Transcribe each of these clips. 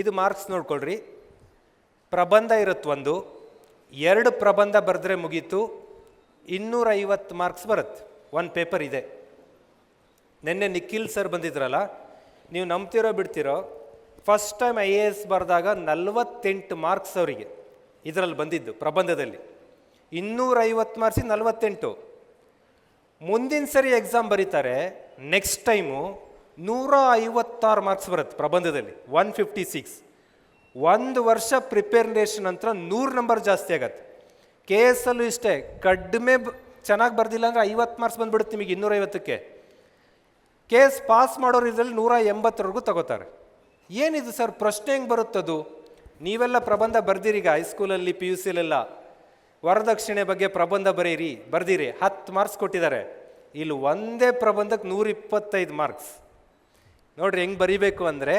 ಇದು ಮಾರ್ಕ್ಸ್ ನೋಡ್ಕೊಳ್ರಿ. ಪ್ರಬಂಧ ಇರುತ್ತೊಂದು ಎರಡು ಪ್ರಬಂಧ ಬರೆದ್ರೆ ಮುಗೀತು ಇನ್ನೂರ ಐವತ್ತು ಮಾರ್ಕ್ಸ್ ಬರುತ್ತೆ ಒಂದು ಪೇಪರ್ ಇದೆ. ನಿನ್ನೆ ನಿಖಿಲ್ ಸರ್ ಬಂದಿದ್ರಲ್ಲ, ನೀವು ನಂಬ್ತಿರೋ ಬಿಡ್ತಿರೋ, first time I A S ಬರೆದಾಗ ನಲವತ್ತೆಂಟು ಮಾರ್ಕ್ಸ್ ಅವರಿಗೆ, ಇದರಲ್ಲಿ ಬಂದಿದ್ದು ಪ್ರಬಂಧದಲ್ಲಿ. ಇನ್ನೂರೈವತ್ತು ಮಾರ್ಕ್ಸಿಗೆ ನಲವತ್ತೆಂಟು. ಮುಂದಿನ ಸರಿ ಎಕ್ಸಾಮ್ ಬರೀತಾರೆ, ನೆಕ್ಸ್ಟ್ ಟೈಮು ನೂರ ಐವತ್ತಾರು ಮಾರ್ಕ್ಸ್ ಬರುತ್ತೆ ಪ್ರಬಂಧದಲ್ಲಿ ಒನ್ ಫಿಫ್ಟಿ ಸಿಕ್ಸ್ ಒಂದು ವರ್ಷ ಪ್ರಿಪೇರ್ನೇಷನ್ ನಂತರ ನೂರು ನಂಬರ್ ಜಾಸ್ತಿ ಆಗತ್ತೆ. ಕೆ ಎಸ್ ಅಲ್ಲೂ ಇಷ್ಟೇ, ಕಡಿಮೆ ಚೆನ್ನಾಗಿ ಬರ್ದಿಲ್ಲ ಅಂದರೆ ಐವತ್ತು ಮಾರ್ಕ್ಸ್ ಬಂದ್ಬಿಡುತ್ತೆ ನಿಮಗೆ ಇನ್ನೂರೈವತ್ತಕ್ಕೆ. ಕೆ ಎಸ್ ಪಾಸ್ ಮಾಡೋರು ಇದರಲ್ಲಿ ನೂರ ಎಂಬತ್ತರವರೆಗೂ ತಗೋತಾರೆ. ಏನಿದು ಸರ್, ಪ್ರಶ್ನೆ ಹೆಂಗೆ ಬರುತ್ತದು ನೀವೆಲ್ಲ ಪ್ರಬಂಧ ಬರ್ದಿರೀಗ ಹೈಸ್ಕೂಲಲ್ಲಿ ಪಿ ಯು ಸಿಲೆಲ್ಲ ವರದಕ್ಷಿಣೆ ಬಗ್ಗೆ ಪ್ರಬಂಧ ಬರೀರಿ, ಬರ್ದಿರಿ. ಹತ್ತು ಮಾರ್ಕ್ಸ್ ಕೊಟ್ಟಿದ್ದಾರೆ. ಇಲ್ಲಿ ಒಂದೇ ಪ್ರಬಂಧಕ್ಕೆ ನೂರ ಇಪ್ಪತ್ತೈದು ಮಾರ್ಕ್ಸ್ ನೋಡ್ರಿ ಹೆಂಗೆ ಬರಿಬೇಕು ಅಂದರೆ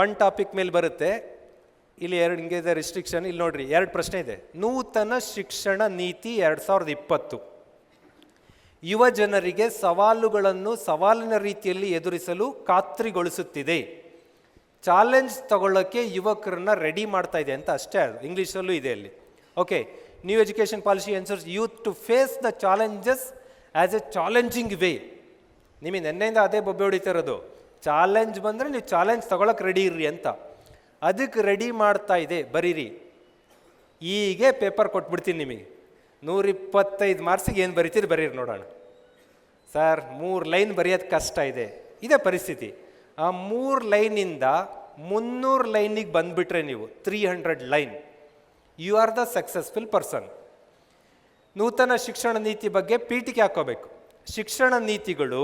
ಒನ್ ಟಾಪಿಕ್ ಮೇಲೆ ಬರುತ್ತೆ. ಇಲ್ಲಿ ಎರಡು ಹಿಂಗೆ ಇದೆ ರಿಸ್ಟ್ರಿಕ್ಷನ್ ಇಲ್ಲಿ ನೋಡ್ರಿ ಎರಡು ಪ್ರಶ್ನೆ ಇದೆ. ನೂತನ ಶಿಕ್ಷಣ ನೀತಿ ಎರಡು ಸಾವಿರದ ಇಪ್ಪತ್ತು. ಯುವ ಜನರಿಗೆ ಸವಾಲುಗಳನ್ನು ಸವಾಲಿನ ರೀತಿಯಲ್ಲಿ ಎದುರಿಸಲು ಖಾತ್ರಿಗೊಳಿಸುತ್ತಿದೆ. ಚಾಲೆಂಜ್ ತಗೊಳ್ಳೋಕ್ಕೆ ಯುವಕರನ್ನ ರೆಡಿ ಮಾಡ್ತಾ ಇದೆ ಅಂತ ಅಷ್ಟೇ ಅದು. ಇಂಗ್ಲೀಷಲ್ಲೂ ಇದೆ ಅಲ್ಲಿ. Okay new education policy ensures youth to face the challenges as a challenging way ನಿಮಗೆ ನೆನ್ನೆಯಿಂದ ಅದೇ ಬೊಬ್ಬೆ ಹೊಡಿತಾ ಇರೋದು ಚಾಲೆಂಜ್ ಬಂದರೆ ನೀವು ಚಾಲೆಂಜ್ ತಗೊಳಕ್ಕೆ ರೆಡಿ ಇರ್ರಿ ಅಂತ. ಅದಕ್ಕೆ ರೆಡಿ ಮಾಡ್ತಾ ಇದೆ, ಬರೀರಿ. ಹೀಗೆ ಪೇಪರ್ ಕೊಟ್ಬಿಡ್ತೀನಿ ನಿಮಗೆ. ನೂರಿಪ್ಪತ್ತೈದು ಮಾರ್ಕ್ಸಿಗೆ ಏನು ಬರಿತೀರಿ ಬರೀರಿ ನೋಡೋಣ. ಸರ್, ಮೂರು ಲೈನ್ ಬರೆಯೋದು ಕಷ್ಟ ಇದೆ. ಇದೇ ಪರಿಸ್ಥಿತಿ. ಆ ಮೂರು ಲೈನಿಂದ ಮುನ್ನೂರು ಲೈನಿಗೆ ಬಂದುಬಿಟ್ರೆ ನೀವು three hundred line. You are the successful person. ನೂತನ ಶಿಕ್ಷಣ ನೀತಿ ಬಗ್ಗೆ ಪೀಠಿಕೆ ಹಾಕೋಬೇಕು. ಶಿಕ್ಷಣ ನೀತಿಗಳು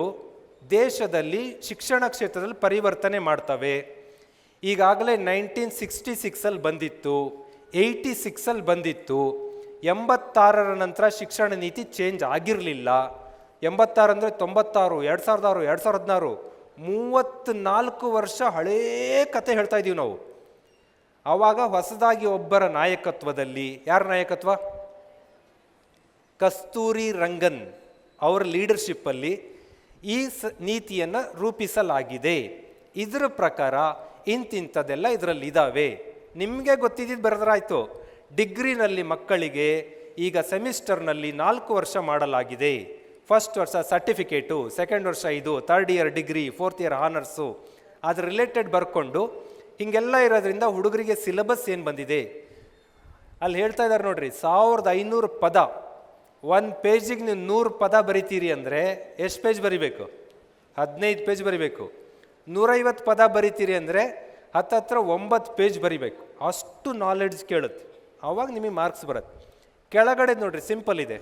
ದೇಶದಲ್ಲಿ ಶಿಕ್ಷಣ ಕ್ಷೇತ್ರದಲ್ಲಿ ಪರಿವರ್ತನೆ ಮಾಡ್ತವೆ. ಈಗಾಗಲೇ ನೈನ್ಟೀನ್ ಸಿಕ್ಸ್ಟಿ ಸಿಕ್ಸಲ್ಲಿ ಬಂದಿತ್ತು, ಏಯ್ಟಿ ಸಿಕ್ಸಲ್ಲಿ ಬಂದಿತ್ತು. ಎಂಬತ್ತಾರರ ನಂತರ ಶಿಕ್ಷಣ ನೀತಿ ಚೇಂಜ್ ಆಗಿರಲಿಲ್ಲ. ಎಂಬತ್ತಾರು ಅಂದರೆ ತೊಂಬತ್ತಾರು, ಎರಡು ಸಾವಿರದ ಆರು, ಎರಡು ಸಾವಿರದ ಹದಿನಾರು, ಮೂವತ್ತ್ನಾಲ್ಕು ವರ್ಷ ಹಳೇ ಕತೆ ಹೇಳ್ತಾ ಇದ್ದೀವಿ ನಾವು. ಆವಾಗ ಹೊಸದಾಗಿ ಒಬ್ಬರ ನಾಯಕತ್ವದಲ್ಲಿ, ಯಾರ ನಾಯಕತ್ವ? ಕಸ್ತೂರಿ ರಂಗನ್. ಅವರ ಲೀಡರ್ಶಿಪ್ಪಲ್ಲಿ ಈ ಸ, ನೀತಿಯನ್ನು ರೂಪಿಸಲಾಗಿದೆ. ಇದರ ಪ್ರಕಾರ ಇಂತಿಂಥದ್ದೆಲ್ಲ ಇದರಲ್ಲಿ ಇದ್ದಾವೆ ನಿಮಗೆ ಗೊತ್ತಿದ್ದಿದ್ದು ಬರೆದ್ರಾಯ್ತು. ಡಿಗ್ರಿನಲ್ಲಿ ಮಕ್ಕಳಿಗೆ ಈಗ ಸೆಮಿಸ್ಟರ್ನಲ್ಲಿ ನಾಲ್ಕು ವರ್ಷ ಮಾಡಲಾಗಿದೆ. ಫಸ್ಟ್ ವರ್ಷ ಸರ್ಟಿಫಿಕೇಟು, ಸೆಕೆಂಡ್ ವರ್ಷ ಇದು, third year degree, fourth year honours. ಅದ್ರ ರಿಲೇಟೆಡ್ ಬರ್ಕೊಂಡು ಹೀಗೆಲ್ಲ ಇರೋದ್ರಿಂದ ಹುಡುಗರಿಗೆ ಸಿಲೆಬಸ್ ಏನು ಬಂದಿದೆ? ಅಲ್ಲಿ ಹೇಳ್ತಾ ಇದ್ದಾರೆ ನೋಡ್ರಿ, ಸಾವಿರದ ಐನೂರು ಪದ. ಒಂದು ಪೇಜಿಗೆ ನೀವು ನೂರು ಪದ ಬರಿತೀರಿ ಅಂದರೆ ಎಷ್ಟು ಪೇಜ್ ಬರಿಬೇಕು? ಹದಿನೈದು ಪೇಜ್ ಬರಿಬೇಕು. ನೂರೈವತ್ತು ಪದ ಬರಿತೀರಿ ಅಂದರೆ ಹತ್ತತ್ರ ಒಂಬತ್ತು ಪೇಜ್ ಬರಿಬೇಕು. ಅಷ್ಟು ನಾಲೆಡ್ಜ್ ಕೇಳುತ್ತೆ. ಆವಾಗ ನಿಮಗೆ ಮಾರ್ಕ್ಸ್ ಬರುತ್ತೆ. ಕೆಳಗಡೆ ನೋಡಿರಿ ಸಿಂಪಲ್ ಇದೆ.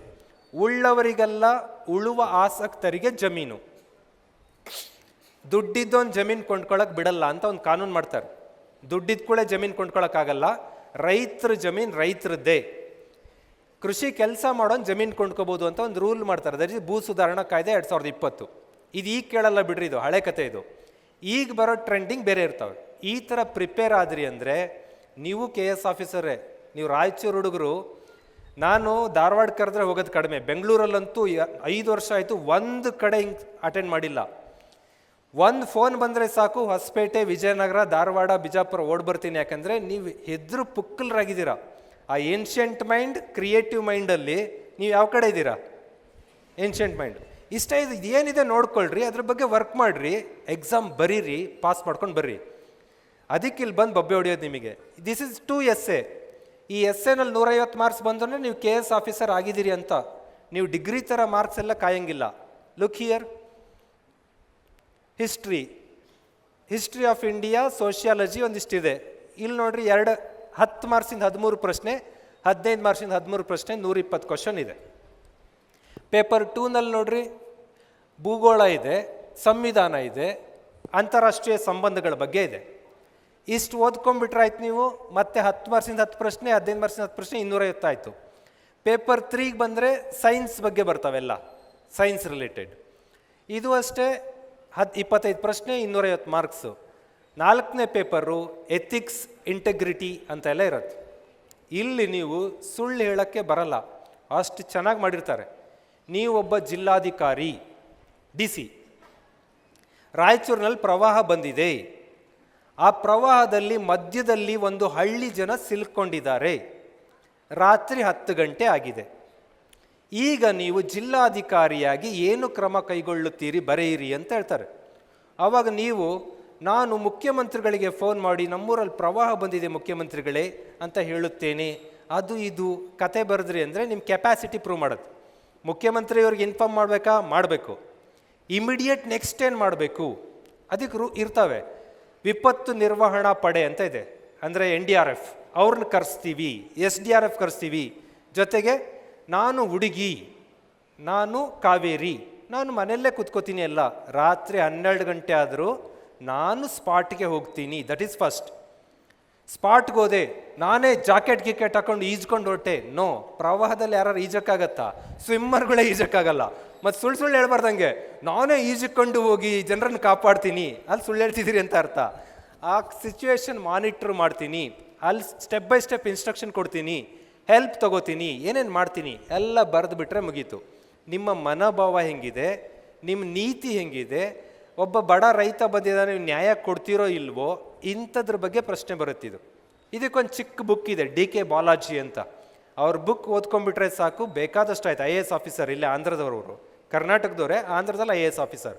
ಉಳ್ಳವರಿಗೆಲ್ಲ ಉಳುವ ಆಸಕ್ತರಿಗೆ ಜಮೀನು. ದುಡ್ಡಿದ್ದೊಂದು ಜಮೀನು ಕೊಂಡ್ಕೊಳ್ಳೋಕೆ ಬಿಡಲ್ಲ ಅಂತ ಒಂದು ಕಾನೂನು ಮಾಡ್ತಾರೆ. ದುಡ್ಡಿದ್ದ ಕೂಡ ಜಮೀನು ಕೊಂಡ್ಕೊಳಕ್ಕಾಗಲ್ಲ ರೈತರ ಜಮೀನು ರೈತರದ್ದೇ. ಕೃಷಿ ಕೆಲಸ ಮಾಡೋನ್ ಜಮೀನು ಕೊಂಡ್ಕೋಬೋದು ಅಂತ ಒಂದು ರೂಲ್ ಮಾಡ್ತಾರೆ. ದಟ್ ಇಸ್ ಭೂ ಸುಧಾರಣಾ ಕಾಯ್ದೆ ಎರಡು ಸಾವಿರದ ಇಪ್ಪತ್ತು. ಇದು ಈಗ ಕೇಳಲ್ಲ ಬಿಡ್ರಿ ಇದು, ಹಳೆ ಕತೆ ಇದು. ಈಗ ಬರೋ ಟ್ರೆಂಡಿಂಗ್ ಬೇರೆ ಇರ್ತಾವೆ. ಈ ಥರ ಪ್ರಿಪೇರ್ ಆದ್ರಿ ಅಂದರೆ ನೀವು ಕೆ ಎಸ್ ಆಫೀಸರೇ ನೀವು ರಾಯಚೂರು ಹುಡುಗರು, ನಾನು ಧಾರವಾಡ ಕರೆದ್ರೆ ಹೋಗೋದು ಕಡಿಮೆ. ಬೆಂಗಳೂರಲ್ಲಂತೂ ಐದು ವರ್ಷ ಆಯಿತು ಒಂದು ಕಡೆ ಹಿಂಗೆ ಅಟೆಂಡ್ ಮಾಡಿಲ್ಲ. ಒಂದು ಫೋನ್ ಬಂದರೆ ಸಾಕು, ಹೊಸಪೇಟೆ, ವಿಜಯನಗರ, ಧಾರವಾಡ, ಬಿಜಾಪುರ ಓಡ್ ಬರ್ತೀನಿ. ಯಾಕಂದರೆ ನೀವು ಹೆದ್ರು ಪುಕ್ಕಲರಾಗಿದ್ದೀರಾ. ಆ ಏನ್ಷಿಯಂಟ್ ಮೈಂಡ್ ಕ್ರಿಯೇಟಿವ್ ಮೈಂಡಲ್ಲಿ ನೀವು ಯಾವ ಕಡೆ ಇದ್ದೀರಾ? ಏನ್ಷಿಯಂಟ್ ಮೈಂಡ್ ಇಷ್ಟ ಇದು, ಏನಿದೆ ನೋಡ್ಕೊಳ್ರಿ, ಅದ್ರ ಬಗ್ಗೆ ವರ್ಕ್ ಮಾಡಿರಿ ಎಕ್ಸಾಮ್ ಬರೀರಿ ಪಾಸ್ ಮಾಡ್ಕೊಂಡು ಬರ್ರಿ. ಅದಕ್ಕೆ ಇಲ್ಲಿ ಬಂದು ಬಬ್ಬೆ ಹೊಡೆಯೋದು ನಿಮಗೆ. This is to S A E S ಎನಲ್ಲಿ ನೂರೈವತ್ತು ಮಾರ್ಕ್ಸ್ ಬಂದ್ರೆ ನೀವು ಕೆ ಎಸ್ ಆಫೀಸರ್ ಆಗಿದ್ದೀರಿ ಅಂತ. ನೀವು ಡಿಗ್ರಿ ಥರ ಮಾರ್ಕ್ಸ್ ಎಲ್ಲ ಕಾಯಂಗಿಲ್ಲ. Look here history history of India sociology ಒಂದಿಷ್ಟಿದೆ. ಇಲ್ಲಿ ನೋಡ್ರಿ ಎರಡು ಹತ್ತು ಮಾರ್ಕ್ಸಿಂದ ಹದಿಮೂರು ಪ್ರಶ್ನೆ, ಹದಿನೈದು ಮಾರ್ಕ್ಸಿಂದ ಹದಿಮೂರು ಪ್ರಶ್ನೆ, ನೂರಿಪ್ಪತ್ತು ಕ್ವಶನ್ ಇದೆ. ಪೇಪರ್ ಟೂನಲ್ಲಿ ನೋಡ್ರಿ, ಭೂಗೋಳ ಇದೆ, ಸಂವಿಧಾನ ಇದೆ, ಅಂತಾರಾಷ್ಟ್ರೀಯ ಸಂಬಂಧಗಳ ಬಗ್ಗೆ ಇದೆ. ಇಷ್ಟು ಓದ್ಕೊಂಡ್ಬಿಟ್ರೆ ನೀವು, ಮತ್ತೆ ಹತ್ತು ಮಾರ್ಕ್ಸಿಂದ ಹತ್ತು ಪ್ರಶ್ನೆ, ಹದಿನೈದು ಮಾರ್ಕ್ಸಿಂದ ಹತ್ತು ಪ್ರಶ್ನೆ ಇನ್ನೂರೈವತ್ತಾಯಿತು ಪೇಪರ್ ತ್ರೀಗೆ ಬಂದರೆ ಸೈನ್ಸ್ ಬಗ್ಗೆ ಬರ್ತಾವೆಲ್ಲ ಸೈನ್ಸ್ ರಿಲೇಟೆಡ್ ಇದು ಅಷ್ಟೇ ಹತ್ತು ಇಪ್ಪತ್ತೈದು ಪ್ರಶ್ನೆ, ಇನ್ನೂರೈವತ್ತು ಮಾರ್ಕ್ಸು. ನಾಲ್ಕನೇ ಪೇಪರು ಎಥಿಕ್ಸ್, ಇಂಟೆಗ್ರಿಟಿ ಅಂತೆಲ್ಲ ಇರುತ್ತೆ. ಇಲ್ಲಿ ನೀವು ಸುಳ್ಳು ಹೇಳೋಕ್ಕೆ ಬರಲ್ಲ. ಅಷ್ಟು ಚೆನ್ನಾಗಿ ಮಾಡಿರ್ತಾರೆ. ನೀವೊಬ್ಬ ಜಿಲ್ಲಾಧಿಕಾರಿ, ಡಿ ಸಿ. ರಾಯಚೂರಿನಲ್ಲಿ ಪ್ರವಾಹ ಬಂದಿದೆ. ಆ ಪ್ರವಾಹದಲ್ಲಿ ಮಧ್ಯದಲ್ಲಿ ಒಂದು ಹಳ್ಳಿ ಜನ ಸಿಲ್ಕೊಂಡಿದ್ದಾರೆ. ರಾತ್ರಿ ಹತ್ತು ಗಂಟೆ ಆಗಿದೆ. ಈಗ ನೀವು ಜಿಲ್ಲಾಧಿಕಾರಿಯಾಗಿ ಏನು ಕ್ರಮ ಕೈಗೊಳ್ಳುತ್ತೀರಿ, ಬರೆಯಿರಿ ಅಂತ ಹೇಳ್ತಾರೆ. ಆವಾಗ ನೀವು ನಾನು ಮುಖ್ಯಮಂತ್ರಿಗಳಿಗೆ ಫೋನ್ ಮಾಡಿ, ನಮ್ಮೂರಲ್ಲಿ ಪ್ರವಾಹ ಬಂದಿದೆ ಮುಖ್ಯಮಂತ್ರಿಗಳೇ ಅಂತ ಹೇಳುತ್ತೇನೆ. ಅದು ಇದು ಕತೆ ಬರೆದ್ರಿ ಅಂದರೆ ನಿಮ್ಮ ಕೆಪಾಸಿಟಿ ಪ್ರೂವ್ ಮಾಡೋದು. ಮುಖ್ಯಮಂತ್ರಿಯವ್ರಿಗೆ ಇನ್ಫಾರ್ಮ್ ಮಾಡಬೇಕಾ? ಮಾಡಬೇಕು. ಇಮಿಡಿಯೇಟ್ ನೆಕ್ಸ್ಟ್ ಏನು ಮಾಡಬೇಕು? ಅದಕ್ಕೆ ರು ಇರ್ತವೆ. ವಿಪತ್ತು ನಿರ್ವಹಣಾ ಪಡೆ ಅಂತ ಇದೆ. ಅಂದರೆ ಎನ್ ಡಿ ಆರ್ ಎಫ್ ಅವ್ರನ್ನ ಕರೆಸ್ತೀವಿ ಎಸ್ ಡಿ ಆರ್ ಎಫ್ ಕರೆಸ್ತೀವಿ. ಜೊತೆಗೆ ನಾನು ಹುಡುಗಿ, ನಾನು ಕಾವೇರಿ. ನಾನು ಮನೆಯಲ್ಲೇ ಕುತ್ಕೋತೀನಿ ಅಲ್ಲ ರಾತ್ರಿ ಹನ್ನೆರಡು ಗಂಟೆ ಆದರೂ ನಾನು ಸ್ಪಾಟ್ಗೆ ಹೋಗ್ತೀನಿ ದಟ್ ಈಸ್ ಫಸ್ಟ್ ಸ್ಪಾಟ್ಗೆ ಹೋದೆ, ನಾನೇ ಜಾಕೆಟ್ ಗಿಕೆಟ್ ಹಾಕೊಂಡು ಈಜ್ಕೊಂಡು ಹೊರಟೆ. ನೋ ಪ್ರವಾಹದಲ್ಲಿ ಯಾರು ಈಜಕ್ಕಾಗತ್ತಾ? ಸ್ವಿಮ್ಮರ್ಗಳೇ ಈಜಕ್ಕಾಗಲ್ಲ. ಮತ್ತು ಸುಳ್ಳು ಸುಳ್ಳು ಹೇಳ್ಬಾರ್ದಂಗೆ, ನಾನೇ ಈಜಿಕೊಂಡು ಹೋಗಿ ಜನರನ್ನು ಕಾಪಾಡ್ತೀನಿ. ಅಲ್ಲಿ ಸುಳ್ಳು ಹೇಳ್ತಿದ್ದೀರಿ ಅಂತ ಅರ್ಥ. ಆ ಸಿಚುವೇಶನ್ ಮಾನಿಟ್ರ್ ಮಾಡ್ತೀನಿ. ಅಲ್ಲಿ ಸ್ಟೆಪ್ ಬೈ ಸ್ಟೆಪ್ ಇನ್ಸ್ಟ್ರಕ್ಷನ್ ಕೊಡ್ತೀನಿ. ಹೆಲ್ಪ್ ತಗೋತೀನಿ. ಏನೇನು ಮಾಡ್ತೀನಿ? ಎಲ್ಲ ಬರೆದು ಬಿಟ್ಟರೆ ಮುಗೀತು. ನಿಮ್ಮ ಮನೋಭಾವ ಹೆಂಗಿದೆ? ನಿಮ್ಮ ನೀತಿ ಹೆಂಗಿದೆ? ಒಬ್ಬ ಬಡ ರೈತ ಬಂದಿದ್ದಾನೆ ನ್ಯಾಯ ಕೊಡ್ತೀರೋ ಇಲ್ವೋ, ಇಂಥದ್ರ ಬಗ್ಗೆ ಪ್ರಶ್ನೆ ಬರುತ್ತಿದ್ದು ಇದಕ್ಕೊಂದು ಚಿಕ್ಕ ಬುಕ್ ಇದೆ, ಡಿ ಕೆ ಬಾಲಾಜಿ ಅಂತ. ಅವ್ರ ಬುಕ್ ಓದ್ಕೊಂಡ್ಬಿಟ್ರೆ ಸಾಕು ಬೇಕಾದಷ್ಟು ಆಯ್ತು ಐ ಎ ಎಸ್ ಆಫೀಸರ್, ಇಲ್ಲೇ ಆಂಧ್ರದವರು ಕರ್ನಾಟಕದವರೇ ಆಂಧ್ರದಲ್ಲಿ ಐ ಎ ಎಸ್ ಆಫೀಸರ್.